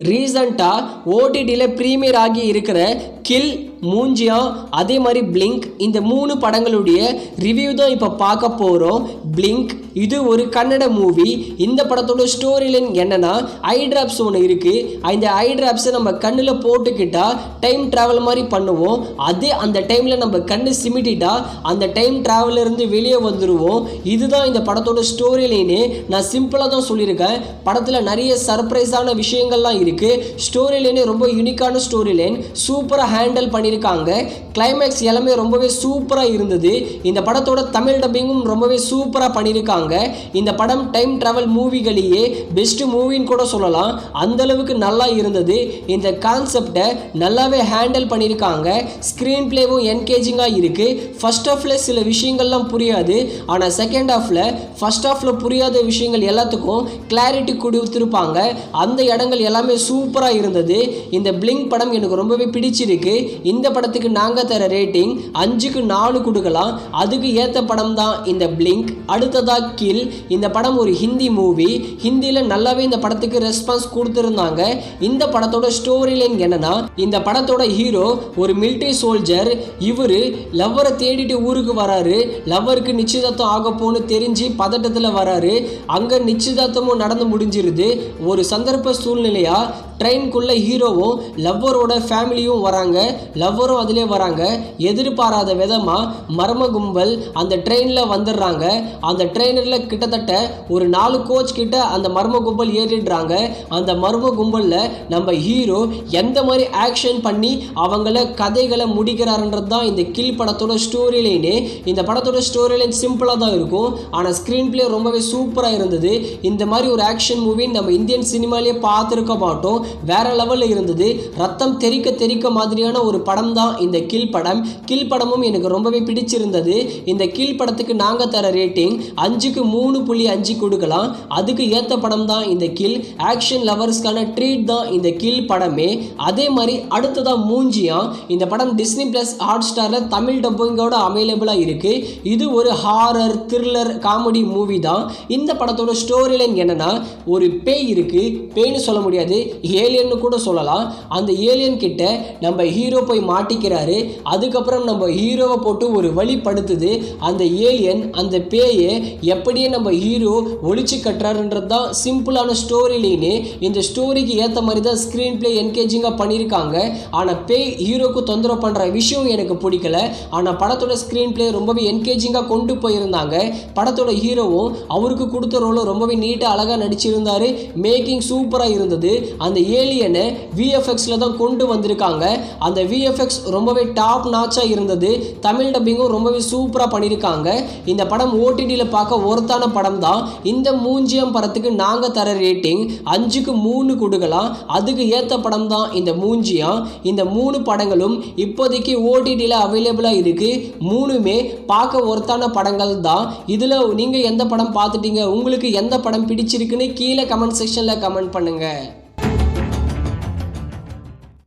ரீசண்டாக ஓடிடியில் ப்ரீமியர் ஆகி இருக்கிற கில் மூஞ்சியா? அதே மாதிரி பிளிங்க் இந்த மூணு படங்களுடைய ரிவ்யூ தான் இப்போ பார்க்க போகிறோம் பிளிங்க் இது ஒரு கன்னட மூவி இந்த படத்தோட ஸ்டோரி லைன் என்னன்னா ஐ ஒன்று இருக்குது இந்த ஐ ட்ராப்ஸை நம்ம கண்ணில் போட்டுக்கிட்டால் டைம் ட்ராவல் மாதிரி பண்ணுவோம். அதே அந்த டைமில் நம்ம கண்ணு சிமிட்டிட்டா அந்த டைம் ட்ராவல்ல இருந்து வெளியே வந்துடுவோம் இதுதான் இந்த படத்தோட ஸ்டோரி லைனு நான் சிம்பிளாக தான் சொல்லியிருக்கேன். படத்தில் நிறைய சர்ப்ரைஸான விஷயங்கள்லாம் இருக்குது ஸ்டோரி லைனு ரொம்ப யூனிக்கான ஸ்டோரி லைன் சூப்பராக ஹேண்டில் பண்ணி பண்ணியிருக்காங்க. கிளைமேக்ஸ் எல்லாமே ரொம்பவே சூப்பராக இருந்தது. இந்த படத்தோட தமிழ் டப்பிங்கும் ரொம்பவே சூப்பராக பண்ணியிருக்காங்க. இந்த படம் டைம் ட்ராவல் மூவிகளையே பெஸ்ட் மூவின்னு கூட சொல்லலாம். அந்த அளவுக்கு நல்லா இருந்தது. இந்த கான்செப்டை நல்லாவே ஹேண்டில் பண்ணியிருக்காங்க. ஸ்க்ரீன் பிளேவும் என்கேஜிங்காக இருக்குது ஃபர்ஸ்ட் ஹாஃபில் சில விஷயங்கள்லாம் புரியாது. ஆனால் செகண்ட் ஹாஃபில் ஃபஸ்ட் ஹாஃபில் புரியாத விஷயங்கள் எல்லாத்துக்கும் கிளாரிட்டி கொடுத்துருப்பாங்க. அந்த இடங்கள் எல்லாமே சூப்பராக இருந்தது. இந்த பிளிங்க் படம் எனக்கு ரொம்பவே பிடிச்சிருக்கு. இந்த இந்த படத்துக்கு நாங்கள் தர ரேட்டிங் அஞ்சுக்கு நாலு கொடுக்கலாம். அதுக்கு ஏற்ற படம் தான் இந்த பிளிங்க் அடுத்ததாக கில் இந்த படம் ஒரு ஹிந்தி மூவி ஹிந்தியில் நல்லாவே இந்த படத்துக்கு ரெஸ்பான்ஸ் கொடுத்துருந்தாங்க. இந்த படத்தோட ஸ்டோரி லைன் என்னன்னா இந்த படத்தோட ஹீரோ ஒரு மிலிட்ரி சோல்ஜர் இவர் லவ்வரை தேடிட்டு ஊருக்கு வராரு. லவ்வருக்கு நிச்சயதார்த்தம் ஆக போன்னு தெரிஞ்சு பதட்டத்தில் வராரு. அங்கே நிச்சயதார்த்தமும் நடந்து முடிஞ்சிருது. ஒரு சந்தர்ப்ப சூழ்நிலையாக ட்ரெயின்குள்ளே ஹீரோவும் லவ்வரோட ஃபேமிலியும் வராங்க. லவ்வரும் அதிலே வராங்க. எதிர்பாராத விதமாக மர்ம கும்பல் அந்த ட்ரெயினில் வந்துடுறாங்க அந்த ட்ரெயினில் கிட்டத்தட்ட ஒரு நாலு கோச் கிட்ட அந்த மர்ம கும்பல் ஏறிடுறாங்க. அந்த மர்ம கும்பலில் நம்ம ஹீரோ எந்த மாதிரி ஆக்ஷன் பண்ணி அவங்கள கதைகளை முடிக்கிறாருன்றது தான் இந்த கில் படத்தோட ஸ்டோரி லைனு இந்த படத்தோட ஸ்டோரி லைன் சிம்பிளாக தான் இருக்கும். ஆனால் ஸ்க்ரீன் பிளே ரொம்பவே சூப்பராக இருந்தது. இந்த மாதிரி ஒரு ஆக்ஷன் மூவி நம்ம இந்தியன் சினிமாலேயே பார்த்துருக்க மாட்டோம். வேற லெவலில் இருந்தது. ரத்தம் தெறிக்க தெறிக்க மாதிரியான ஒரு படம் தான் இந்த கில் படம். கில் படமும் எனக்கு ரொம்பவே பிடிச்சிருந்தது. இந்த கில் படத்துக்கு நாங்கள் தர ரேட்டிங் அஞ்சுக்கு மூணு புள்ளி அஞ்சு கொடுக்கலாம். அதுக்கு ஏற்ற படம் தான் இந்த கில். ஆக்ஷன் லவர்ஸ்க்கான ட்ரீட் தான் இந்த கில் படமே. அதே மாதிரி அடுத்ததாக மூஞ்சியா. இந்த படம் டிஸ்னி ப்ளஸ் ஹாட் ஸ்டாரில் தமிழ் டப்பிங்கோட அவைலபிளாக இருக்குது இது ஒரு ஹாரர் த்ரில்லர் காமெடி மூவி தான். இந்த படத்தோட ஸ்டோரி லைன் என்னன்னா ஒரு பேய் இருக்கு. பேய்னு சொல்ல முடியாது. ஏலியன்னு கூட சொல்லலாம். அந்த ஏலியன் கிட்ட நம்ம ஹீரோ போய் மாட்டிக்கிறாரு. அதுக்கப்புறம் நம்ம ஹீரோவை போட்டு ஒரு வழிப்படுத்துது அந்த ஏலியன் அந்த பேயை எப்படியே நம்ம ஹீரோ ஒழிச்சு கட்டுறாருன்றது தான் சிம்பிளான ஸ்டோரி லைனு. இந்த ஸ்டோரிக்கு ஏற்ற மாதிரி தான் ஸ்க்ரீன் பிளே என்கேஜிங்காக பண்ணியிருக்காங்க ஆனால் பேய் ஹீரோக்கு தொந்தரவு பண்ணுற விஷயம் எனக்கு பிடிக்கல. ஆனால் படத்தோட ஸ்க்ரீன் பிளே ரொம்பவே என்கேஜிங்காக கொண்டு போயிருந்தாங்க. படத்தோட ஹீரோவும் அவருக்கு கொடுத்த ரோலும் ரொம்பவே நீட்டாக அழகாக நடிச்சிருந்தாரு. மேக்கிங் சூப்பராக இருந்தது. அந்த ஏலியனை விஎஃப்எக்ஸில் தான் கொண்டு வந்திருக்காங்க. அந்த விஎஃப்எக்ஸ் ரொம்பவே டாப் நாச்சாக இருந்தது. தமிழ் டப்பிங்கும் ரொம்பவே சூப்பராக பண்ணியிருக்காங்க இந்த படம் ஓடிடியில் பார்க்க ஒருத்தான படம் தான் இந்த மூஞ்சியம் படத்துக்கு நாங்கள் தர ரேட்டிங் அஞ்சுக்கு மூணு கொடுக்கலாம். அதுக்கு ஏற்ற படம் தான் இந்த மூஞ்சியம். இந்த மூணு படங்களும் இப்போதைக்கு ஓடிடியில் அவைலபிளாக இருக்குது மூணுமே பார்க்க ஒருத்தான படங்கள் தான் இதில் நீங்கள் எந்த படம் பார்த்துட்டீங்க? உங்களுக்கு எந்த படம் பிடிச்சிருக்குன்னு கீழே கமெண்ட் செக்ஷனில் கமெண்ட் பண்ணுங்கள்